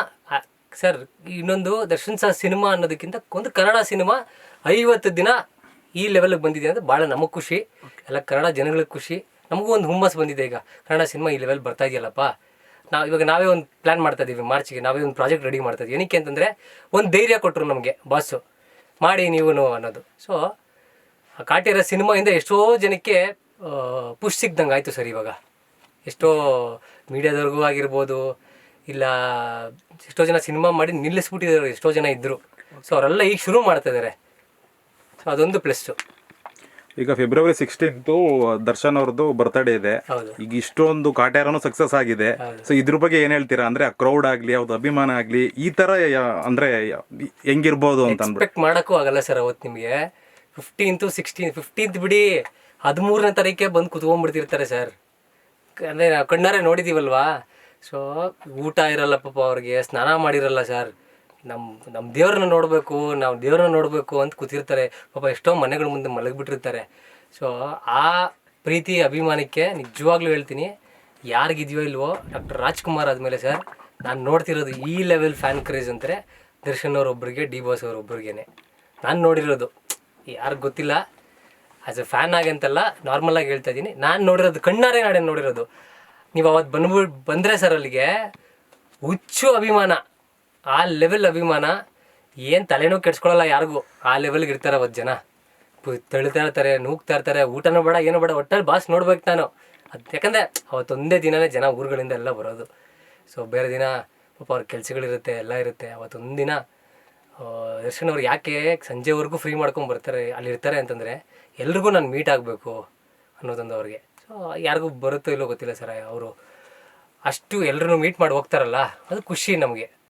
ಸರ್ ಇನ್ನೊಂದು ದರ್ಶನ್ ಸರ್ ಸಿನಿಮಾ ಅನ್ನೋದಕ್ಕಿಂತ ಒಂದು ಕನ್ನಡ ಸಿನಿಮಾ ಐವತ್ತು ದಿನ ಈ ಲೆವೆಲ್ಗೆ ಬಂದಿದೆ ಅಂತ ಭಾಳ ನಮಗೆ ಖುಷಿ. ಎಲ್ಲ ಕನ್ನಡ ಜನಗಳಿಗೆ ಖುಷಿ. ನಮಗೂ ಒಂದು ಹುಮ್ಮಸ್ ಬಂದಿದೆ ಈಗ. ಕನ್ನಡ ಸಿನಿಮಾ ಈ ಲೆವೆಲ್ ಬರ್ತಾ ಇದೆಯಲ್ಲಪ್ಪ? ನಾವು ಇವಾಗ ನಾವೇ ಒಂದು ಪ್ಲ್ಯಾನ್ ಮಾಡ್ತಾ ಇದ್ದೀವಿ ಮಾರ್ಚಿಗೆ. ನಾವೇ ಒಂದು ಪ್ರಾಜೆಕ್ಟ್ ರೆಡಿ ಮಾಡ್ತಾ ಇದ್ದೀವಿ ಏನಕ್ಕೆ ಅಂತಂದರೆ ಒಂದು ಧೈರ್ಯ ಕೊಟ್ಟರು ನಮಗೆ ಬಾಸು ಮಾಡಿ ನೀವು ಅನ್ನೋದು. ಸೊ ಕಾಟೇರ ಸಿನಿಮಾಯಿಂದ ಎಷ್ಟೋ ಜನಕ್ಕೆ ಪುಷ್ ಸಿಗ್ದಂಗೆ ಆಯಿತು ಸರ್ ಇವಾಗ. ಎಷ್ಟೋ ಮೀಡಿಯಾದವ್ರಿಗೂ ಆಗಿರ್ಬೋದು, ಇಲ್ಲ ಎಷ್ಟೋ ಜನ ಸಿನಿಮಾ ಮಾಡಿ ನಿಲ್ಲಿಸ್ಬಿಟ್ಟಿದ್ದಾರೆ. ಎಷ್ಟೋ ಜನ ಇದ್ದರು ಸೊ ಅವರೆಲ್ಲ ಈಗ ಶುರು ಮಾಡ್ತಾ ಇದ್ದಾರೆ. ಸೊ ಅದೊಂದು ಪ್ಲಸ್ ಈಗ ಫೆಬ್ರವರಿ ಸಿಕ್ಸ್ಟೀನ್ತು ದರ್ಶನ್ ಅವ್ರದ್ದು ಬರ್ತ್ಡೇ ಇದೆ. ಹೌದು. ಈಗ ಇಷ್ಟೊಂದು ಕಾಟೇರನು ಸಕ್ಸಸ್ ಆಗಿದೆ. ಸೊ ಇದ್ರ ಬಗ್ಗೆ ಏನ್ ಹೇಳ್ತೀರಾ? ಅಂದ್ರೆ ಆ ಕ್ರೌಡ್ ಆಗ್ಲಿ ಅವ್ರದ್ದು ಅಭಿಮಾನ ಆಗ್ಲಿ ಈ ತರ ಯಾ- ಅಂದ್ರೆ ಯಾ- ಹೆಂಗಿರ್ಬೋದು ಅಂತ ಅನ್ಬಿಟ್ಟು ಎಕ್ಸ್ಪೆಕ್ಟ್ ಮಾಡೋಕ್ಕೂ ಆಗಲ್ಲ ಸರ್ ಅವತ್ತು ನಿಮಗೆ. ಫಿಫ್ಟೀನ್ತು ಸಿಕ್ಸ್ಟೀನ್ ಫಿಫ್ಟೀನ್ತ್ ಬಿಡಿ ಹದಿಮೂರನೇ ತಾರೀಕೆ ಬಂದು ಕುತ್ಕೊಂಡ್ಬಿಡ್ತಿರ್ತಾರೆ ಸರ್ ಅಂದರೆ ನಾವು ಕಣ್ಣಾರೆ ನೋಡಿದ್ದೀವಲ್ವಾ ಸೊ ಊಟ ಇರಲ್ಲ ಪಾಪ ಅವ್ರಿಗೆ ಸ್ನಾನ ಮಾಡಿರಲ್ಲ ಸರ್ ನಮ್ಮ ನಮ್ಮ ದೇವ್ರನ್ನ ನೋಡಬೇಕು, ನಾವು ದೇವ್ರನ್ನ ನೋಡಬೇಕು ಅಂತ ಕೂತಿರ್ತಾರೆ. ಪಾಪ ಎಷ್ಟೋ ಮನೆಗಳ ಮುಂದೆ ಮಲಗಿಬಿಟ್ಟಿರ್ತಾರೆ. ಸೊ ಆ ಪ್ರೀತಿ, ಅಭಿಮಾನಕ್ಕೆ ನಿಜವಾಗ್ಲೂ ಹೇಳ್ತೀನಿ, ಯಾರಿಗಿದೆಯೋ ಇಲ್ವೋ, ಡಾಕ್ಟರ್ ರಾಜ್ಕುಮಾರ್ ಆದಮೇಲೆ ಸರ್, ನಾನು ನೋಡ್ತಿರೋದು ಈ ಲೆವೆಲ್ ಫ್ಯಾನ್ ಕ್ರೇಜ್ ಅಂತಾರೆ, ದರ್ಶನ್ ಅವರೊಬ್ಬರಿಗೆ ಡಿ ಬಾಸ್ ಅವರೊಬ್ಬರಿಗೇನೆ ನಾನು ನೋಡಿರೋದು. ಯಾರಿಗೆ ಗೊತ್ತಿಲ್ಲ ಆ್ಯಸ್ ಎ ಫ್ಯಾನ್ ಆಗಿ ಅಂತಲ್ಲ ನಾರ್ಮಲ್ ಆಗಿ ಹೇಳ್ತಾ ಇದ್ದೀನಿ. ನಾನು ನೋಡಿರೋದು, ಕಣ್ಣಾರೆ ನಾಡೇನು ನೋಡಿರೋದು. ನೀವು ಅವತ್ತು ಬಂದ್ಬಿಟ್ಟು ಬಂದರೆ ಸರ್ ಅಲ್ಲಿಗೆ ಹುಚ್ಚು ಅಭಿಮಾನ. ಆ ಲೆವೆಲ್ ಅಭಿಮಾನ ಏನು ತಲೆನೂ ಕೆಡ್ಸ್ಕೊಳ್ಳಲ್ಲ ಯಾರಿಗೂ. ಆ ಲೆವೆಲ್ಗೆ ಇರ್ತಾರೆ ಅವತ್ತು ಜನ. ತಳಿತಾ ಇರ್ತಾರೆ, ನೂಗ್ತಾ ಇರ್ತಾರೆ, ಊಟನೂ ಬೇಡ, ಏನೂ ಬೇಡ ಒಟ್ಟಲ್ಲಿ ಬಾಸ್ ನೋಡ್ಬೇಕು ನಾನು. ಅದು ಯಾಕಂದರೆ ಅವತ್ತೊಂದೇ ದಿನವೇ ಜನ ಊರುಗಳಿಂದ ಎಲ್ಲ ಬರೋದು. ಸೊ ಬೇರೆ ದಿನ ಪಾಪ ಅವ್ರ ಕೆಲಸಗಳಿರುತ್ತೆ, ಎಲ್ಲ ಇರುತ್ತೆ. ಅವತ್ತೊಂದು ದಿನ ದರ್ಶನವ್ರು ಯಾಕೆ ಸಂಜೆವರೆಗೂ ಫ್ರೀ ಮಾಡ್ಕೊಂಡು ಬರ್ತಾರೆ, ಅಲ್ಲಿ ಇರ್ತಾರೆ ಅಂತಂದರೆ ಎಲ್ರಿಗೂ ನಾನು ಮೀಟ್ ಆಗಬೇಕು ಅನ್ನೋದೊಂದು ಅವ್ರಿಗೆ. ಸೊ ಯಾರಿಗೂ ಬರುತ್ತೋ ಇಲ್ಲೋ ಗೊತ್ತಿಲ್ಲ ಸರ್ ಅವರು. ಅಷ್ಟು ಎಲ್ಲರೂ ಮೀಟ್ ಮಾಡಿ ಹೋಗ್ತಾರಲ್ಲ, ಅದು ಖುಷಿ ನಮಗೆ.